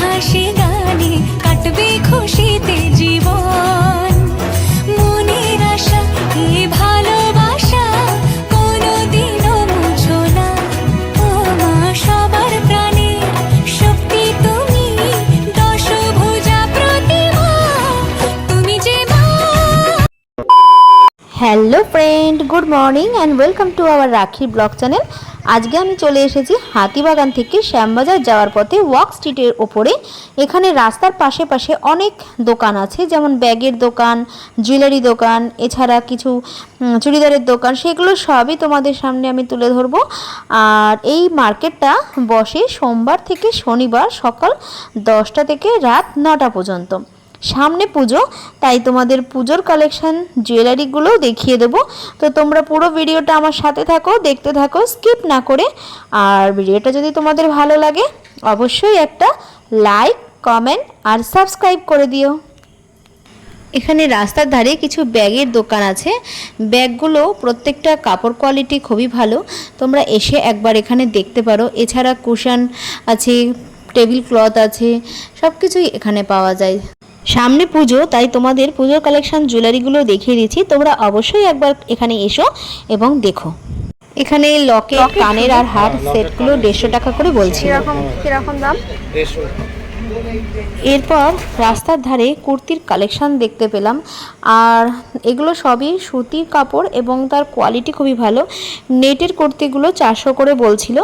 হাসি গানে কাটবে খুশিতে জীবন। মনের আশা এই ভালোবাসা? কোনোদিনও মুছো না। ও সবার প্রাণে শক্তি তুমি। তুমি যে hello friend good morning and welcome to our Rakhi blog channel আজকে আমি চলে এসেছি হাতিবাগান থেকে শ্যামবাজার যাওয়ার পথে ওয়াক স্ট্রিটের ওপরে। এখানে রাস্তার পাশে পাশে অনেক দোকান আছে, যেমন ব্যাগের দোকান, জুয়েলারি দোকান, এছাড়া কিছু চুড়িদারের দোকান, সেগুলো সবই তোমাদের সামনে আমি তুলে ধরবো। আর এই মার্কেটটা বসে সোমবার থেকে শনিবার সকাল দশটা থেকে রাত নটা পর্যন্ত। সামনে পুজো, তাই তোমাদের পুজোর কালেকশান জুয়েলারিগুলোও দেখিয়ে দেবো। তো তোমরা পুরো ভিডিওটা আমার সাথে থাকো, দেখতে থাকো স্কিপ না করে। আর ভিডিওটা যদি তোমাদের ভালো লাগে, অবশ্যই একটা লাইক কমেন্ট আর সাবস্ক্রাইব করে দিও। এখানে রাস্তার ধারে কিছু ব্যাগের দোকান আছে। ব্যাগগুলো প্রত্যেকটা কাপড় কোয়ালিটি খুবই ভালো। তোমরা এসে একবার এখানে দেখতে পারো। এছাড়া কুশন আছে টেবিল ক্লথ আছে সব কিছুই এখানে পাওয়া যায়। সামনে পুজো তাই তোমাদের পুজোর কালেকশন জুয়েলারিগুলো দেখিয়ে দিচ্ছি। তোমরা অবশ্যই একবার এখানে এসো এবং দেখো। এখানে লকে কানের আর হার সেটগুলো দেড়শো টাকা করে বলছি। কীরকম দাম? এরপর রাস্তার ধারে কুর্তির কালেকশন দেখতে পেলাম। আর এগুলো সবই সুতির কাপড় এবং তার কোয়ালিটি খুবই ভালো। নেটের কুর্তিগুলো চারশো করে বলছিল।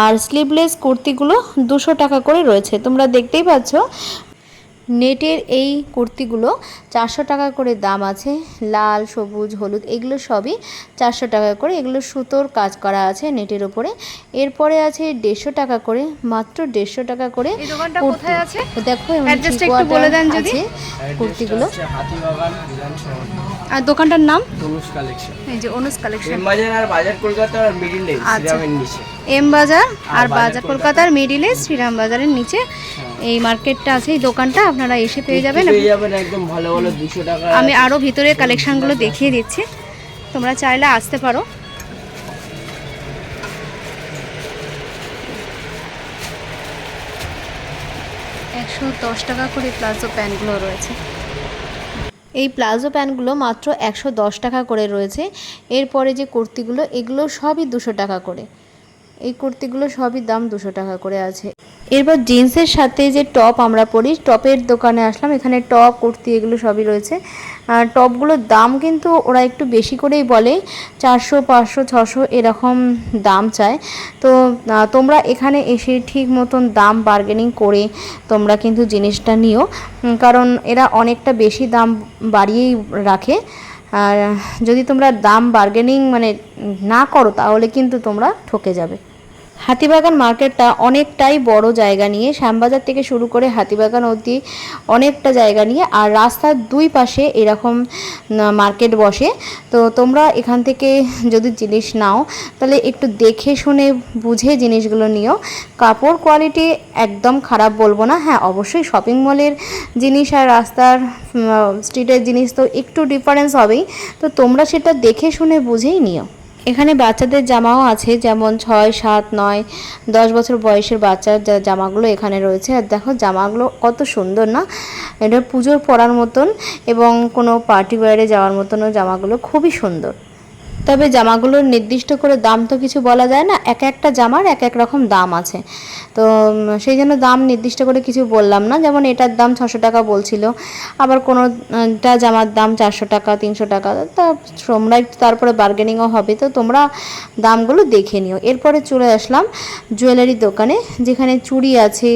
আর স্লিভলেস কুর্তিগুলো দুশো টাকা করে রয়েছে। তোমরা দেখতেই পাচ্ছ নেটের এই কুর্তিগুলো চারশো টাকা করে দাম আছে। লাল সবুজ হলুদ এগুলো সবই চারশো টাকা করে। এগুলো সুতোর কাজ করা আছে নেটের ওপরে। এরপরে আছে দেড়শো টাকা করে মাত্র দেড়শো টাকা করে এই দোকানটা কুর্তি। কোথায় আছে? দেখো যদি। আছে কুর্তিগুলো। আর দোকানটার নাম? তনুজ কালেকশন। এই যে অনুজ কালেকশন। বাজার আর বাজার কলকাতা আর মিডিলে আচ্ছা। শ্রীরামের নিচে। এম বাজার আর বাজার কলকাতার মিডিলে শ্রীরাম বাজারের নিচে। এই মার্কেটটা আছে এই দোকানটা আপনারা এসে পেয়ে যাবেন। একদম ভালো ভালো দুশো টাকা আমি আরও ভিতরের কালেকশনগুলো দেখিয়ে দিচ্ছি। তোমরা চাইলে আসতে পারো। একশো দশ টাকা করে প্লাজো প্যান্টগুলো রয়েছে। এই প্লাজো প্যান্টগুলো মাত্র একশো দশ টাকা করে রয়েছে। এরপরে যে কুর্তিগুলো এগুলো সবই দুশো টাকা করে। এই কুর্তিগুলো সবই দাম দুশো টাকা করে আছে। এরপর জিন্সের সাথে যে টপ আমরা পরি, টপের দোকানে আসলাম, এখানে টপ, কুর্তি এগুলো সবই রয়েছে। আর টপগুলোর দাম কিন্তু ওরা একটু বেশি করেই বলে, চারশো, পাঁচশো, ছশো এরকম দাম চায়। তো তোমরা এখানে এসে ঠিক মতন দাম বার্গেনিং করে তোমরা কিন্তু জিনিসটা নিও। কারণ এরা অনেকটা বেশি দাম বাড়িয়েই রাখে। আর যদি তোমরা দাম বার্গেনিং মানে না করো তাহলে কিন্তু তোমরা ঠকে যাবে। হাতিবাগান মার্কেটটা অনেকটাই বড় জায়গা নিয়ে শ্যামবাজার থেকে শুরু করে হাতিবাগান অবধি অনেকটা জায়গা নিয়ে আর রাস্তার দুই পাশে এরকম মার্কেট বসে। তো তোমরা এখান থেকে যদি জিনিস নাও, তাহলে একটু দেখে শুনে বুঝে জিনিসগুলো নিও। কাপড় কোয়ালিটি একদম খারাপ বলব না। হ্যাঁ অবশ্যই শপিং মলের জিনিস আর রাস্তার স্ট্রিটের জিনিস তো একটু ডিফারেন্স হবেই। তো তোমরা সেটা দেখে শুনে বুঝেই নিও। এখানে বাচ্চাদের জামাও আছে, যেমন ছয়, সাত, নয়, দশ বছর বয়সের বাচ্চার জামাগুলো এখানে রয়েছে। আর দেখো, জামাগুলো কত সুন্দর, না? এটা পুজোর পরার মতন এবং কোনো পার্টি বাইরে যাওয়ার মতনও জামাগুলো খুবই সুন্দর। তবে জামাগুলোর নির্দিষ্ট করে দাম তো কিছু বলা যায় না, এক একটা জামার এক এক রকম দাম আছে। তো সেই জন্য দাম নির্দিষ্ট করে কিছু বললাম না, যেমন এটার দাম ছশো টাকা বলছিল, আবার কোনোটা জামার দাম চারশো টাকা, তিনশো টাকা, তা তোমরা একটু তারপরে বার্গেনিংও হবে, তো তোমরা দামগুলো দেখে নিও। এরপরে চলে আসলাম জুয়েলারি দোকানে, যেখানে চুড়ি আছে,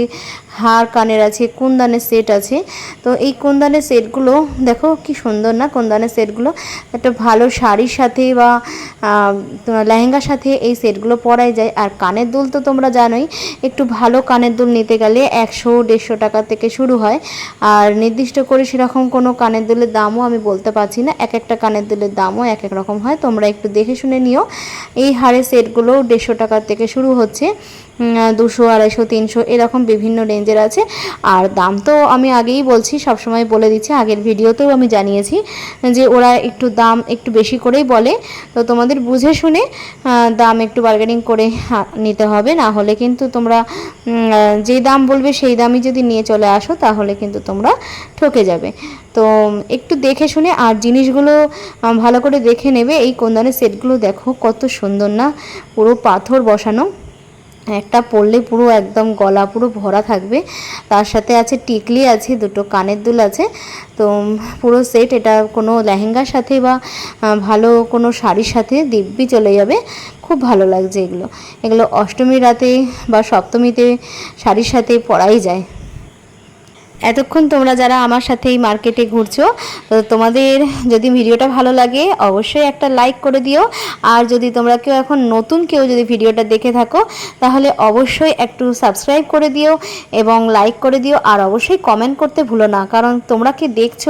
হার কানের আছে, কুন্দানের সেট আছে। তো এই কুন্দানের সেটগুলো দেখো কি সুন্দর না, কুন্দানের সেটগুলো একটা ভালো শাড়ির সাথে বা লেহেঙ্গার সাথে এই সেটগুলো পরাই যায়। আর কানের দুল তো তোমরা জানোই, একটু ভালো কানের দুল নিতে গেলে একশো, দেড়শো টাকা থেকে শুরু হয়। আর নির্দিষ্ট করে সেরকম কোনো কানের দুলের দামও আমি বলতে পারছি না। এক একটা কানের দুলের দামও এক এক রকম হয়। তোমরা একটু দেখে শুনে নিও। এই হারের সেটগুলো দেড়শো টাকার থেকে শুরু হচ্ছে। দুশো, আড়াইশো, তিনশো এরকম বিভিন্ন রেঞ্জের আছে। আর দাম তো আমি আগেই বলছি, সবসময় বলে দিচ্ছি। আগের ভিডিওতেও আমি জানিয়েছি যে ওরা একটু দাম একটু বেশি করেই বলে। তো তোমাদের বুঝে শুনে দাম একটু বার্গেনিং করে নিতে হবে। না হলে কিন্তু তোমরা যে দাম বলবে সেই দামই যদি নিয়ে চলে আসো, তাহলে কিন্তু তোমরা ঠকে যাবে। তো একটু দেখে শুনে, আর জিনিসগুলো ভালো করে দেখে নেবে। এই কোন্দানের সেটগুলো দেখো, কত সুন্দর না? পুরো পাথর বসানো। একটা পরলে পুরো একদম গলা পুরো ভরা থাকবে। তার সাথে আছে টিকলি আছে, দুটো কানের দুল আছে। তো পুরো সেট, এটা কোনো লেহেঙ্গার সাথে বা ভালো কোনো শাড়ির সাথে দিব্যি চলে যাবে। খুব ভালো লাগছে এগুলো। এগুলো অষ্টমী রাতে বা সপ্তমীতে শাড়ির সাথে পরাই যায়। এতক্ষণ তোমরা যারা আমার সাথে এই মার্কেটে ঘুরছো, তো তোমাদের যদি ভিডিওটা ভালো লাগে, অবশ্যই একটা লাইক করে দিও। আর যদি তোমরা কেউ এখন নতুন কেউ যদি ভিডিওটা দেখে থাকো, তাহলে অবশ্যই একটু সাবস্ক্রাইব করে দিও এবং লাইক করে দিও। আর অবশ্যই কমেন্ট করতে ভুলো না, কারণ তোমরা কি দেখছ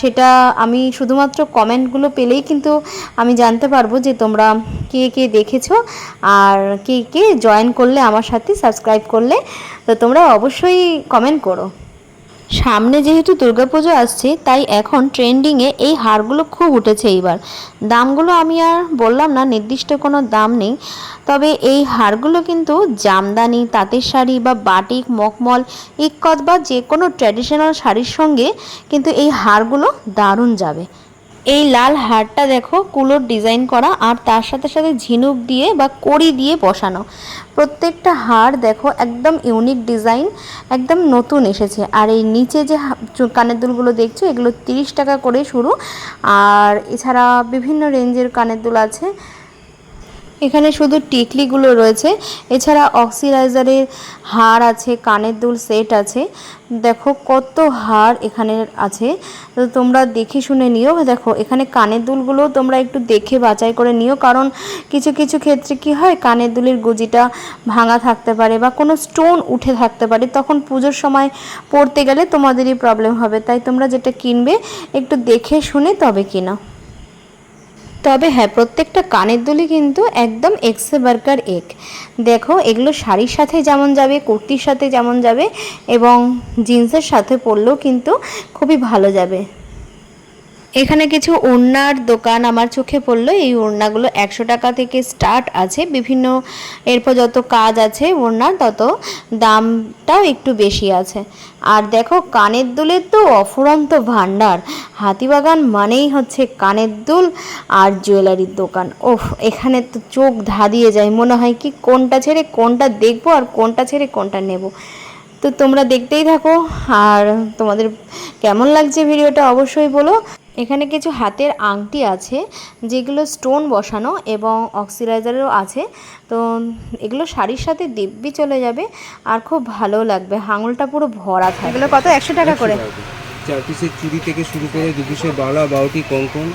সেটা আমি শুধুমাত্র কমেন্টগুলো পেলেই কিন্তু আমি জানতে পারব যে তোমরা কে কে দেখেছ আর কে কে জয়েন করলে আমার সাথে সাবস্ক্রাইব করলে। তো তোমরা অবশ্যই কমেন্ট করো। সামনে যেহেতু দুর্গাপুজো আসছে, তাই এখন ট্রেন্ডিংয়ে এই হারগুলো খুব উঠেছে এইবার। দামগুলো আমি আর বললাম না, নির্দিষ্ট কোনো দাম নেই। তবে এই হারগুলো কিন্তু জামদানি, তাঁতের শাড়ি বা বাটিক মকমল ইক্কত বা যে কোনো ট্র্যাডিশনাল শাড়ির সঙ্গে কিন্তু এই হারগুলো দারুণ যাবে। এই লাল হারটা দেখো, কুলোর ডিজাইন করা, আর তার সাথে সাথে ঝিনুক দিয়ে বা কড়ি দিয়ে বসানো। প্রত্যেকটা হার দেখো, একদম ইউনিক ডিজাইন, একদম নতুন এসেছে। আর এই নিচে যে কানের দুলগুলো দেখছ, এগুলো তিরিশ টাকা করে শুরু। আর এছাড়া বিভিন্ন রেঞ্জের কানের দুল আছে। এখানে শুধু টিকলিগুলো রয়েছে। এছাড়া অক্সিডাইজারের হার আছে, কানের দুল সেট আছে। দেখো কত হার এখানে আছে। তো তোমরা দেখে শুনে নিও। দেখো এখানে কানের দুলগুলো তোমরা একটু দেখে বাছাই করে নিও। কারণ কিছু কিছু ক্ষেত্রে কি হয়, কানের দুলের গুজিটা ভাঙা থাকতে পারে বা কোনো স্টোন উঠে থাকতে পারে। তখন পুজোর সময় পড়তে গেলে তোমাদেরই প্রবলেম হবে। তাই তোমরা যেটা কিনবে, একটু দেখে শুনে তবে কিনা। তবে হ্যাঁ প্রত্যেকটা কানের দুলি কিন্তু একদম এক্সে বার্কার এক। দেখো, এগুলো শাড়ির সাথে যেমন যাবে, কুর্তির সাথে যেমন যাবে, এবং জিন্সের সাথে পরলেও কিন্তু খুবই ভালো যাবে। এখানে কিছু ওড়নার দোকান আমার চোখে পড়ল। এই ওড়নাগুলো একশো টাকা থেকে স্টার্ট আছে। বিভিন্ন, এরপর যত কাজ আছে ওড়নার তত দামটাও একটু বেশি আছে। আর দেখো, কানের দুলের তো অফুরন্ত ভাণ্ডার। হাতিবাগান মানেই হচ্ছে কানের দুল আর জুয়েলারির দোকান। ওহ এখানে তো চোখ ধাঁধিয়ে যায়। মনে হয় কি কোনটা ছেড়ে কোনটা দেখব আর কোনটা ছেড়ে কোনটা নেব। তো তোমরা দেখতেই থাকো। আর তোমাদের কেমন লাগছে ভিডিওটা অবশ্যই বলো। এখানে কিছু হাতের আংটি আছে যেগুলো স্টোন বসানো এবং অক্সিডাইজারও আছে। তো এগুলো শাড়ির সাথে দিব্যি চলে যাবে আর খুব ভালো লাগবে। হাঙুলটা পুরো ভরা থাকবে। এগুলো কত? একশো টাকা করে। চার পিসের চুড়ি থেকে শুরু করে দু পিসের বালা বাউটি কঙ্কন।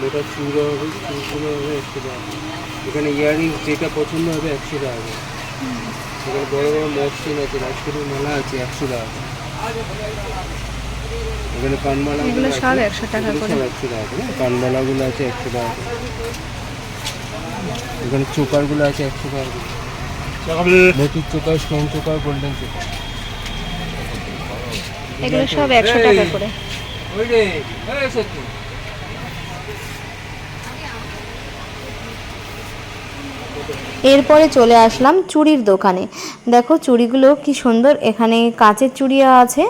মোটা চুড়ো হবে চুড়গুলো হবে একশো টাকা। এখানে ইয়ারিং যেটা পছন্দ হবে একশো টাকা। এখানে বড় বড় মসজিদ আছে রাজপুরের মালা আছে একশো টাকা। এখানে কানমালা এগুলো সব 100 টাকা করে। একশো টাকা করে কানমালাগুলো আছে একশো টাকা করে। এখানে চোকারগুলো আছে একশো টাকা করে মতির choker stone choker golden choker এগুলো সব একশো টাকা করে এরপরে চলে আসলাম চুড়ির দোকানে। দেখো চুড়িগুলো কি সুন্দর, এখানে কাঁচের চুড়িও আছে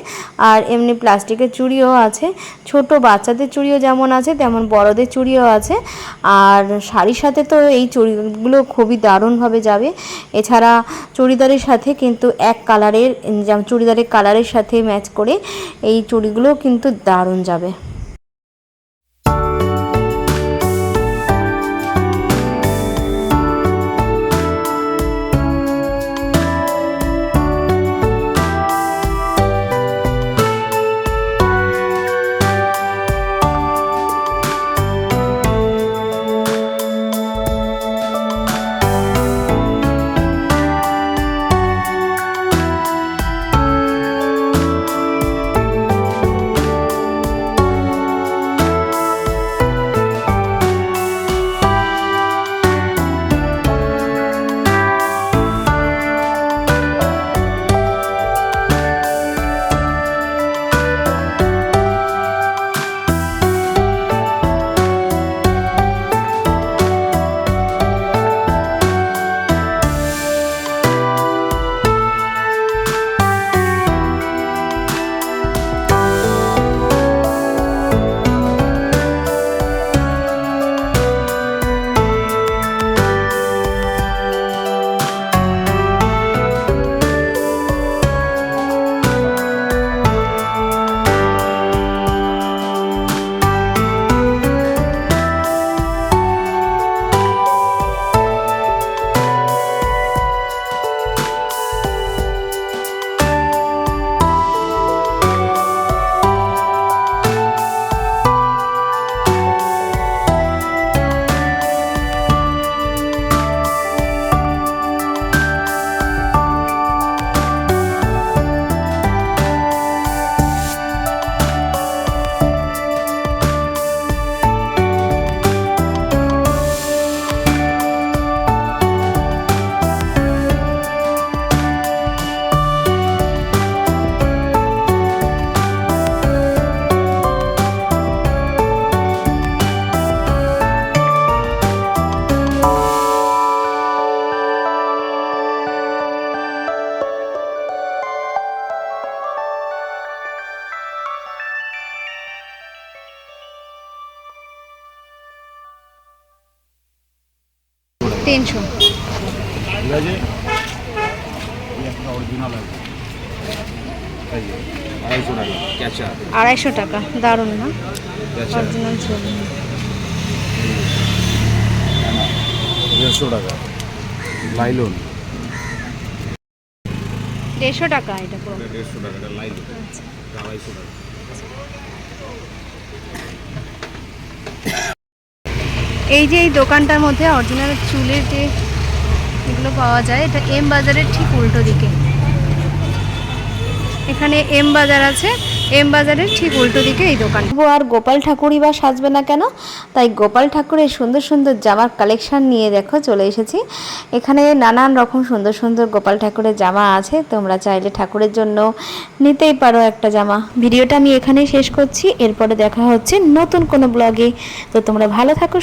আর এমনি প্লাস্টিকের চুড়িও আছে। ছোট বাচ্চাদের চুড়িও যেমন আছে, তেমন বড়দের চুড়িও আছে। আর শাড়ির সাথে তো এই চুড়িগুলো খুবই দারুণভাবে যাবে। এছাড়া চুড়িদারের সাথে কিন্তু এক কালারের, চুড়িদারের কালারের সাথে ম্যাচ করে এই চুড়িগুলো কিন্তু দারুণ যাবে। তিনশো। আড়াইশো টাকা ক্যাচা আড়াইশো টাকা দারুণ না? অরিজিনাল ছবি দেড়শো টাকা। লাইলন। দেড়শো টাকা এটা পুরো। দেড়শো টাকা এটা লাইলন। আড়াইশো টাকা। এই যে এই দোকানটার মধ্যে অরিজিনাল চুলের যে এগুলো পাওয়া যায়, এটা এম বাজারের ঠিক উল্টো দিকে। এখানে এম বাজার আছে এম বাজারের ঠিক উল্টো দিকে এই দোকান। আর গোপাল ঠাকুরই বা সাজবে না কেন? তাই গোপাল ঠাকুরের সুন্দর সুন্দর জামার কালেকশন নিয়ে দেখো, চলে এসেছি। এখানে নানান রকম সুন্দর সুন্দর গোপাল ঠাকুরের জামা আছে, তোমরা চাইলে ঠাকুরের জন্য নিতেই পারো একটা জামা। ভিডিওটা আমি এখানেই শেষ করছি, এরপরে দেখা হচ্ছে নতুন কোনো ব্লগে তো তোমরা ভালো থাকো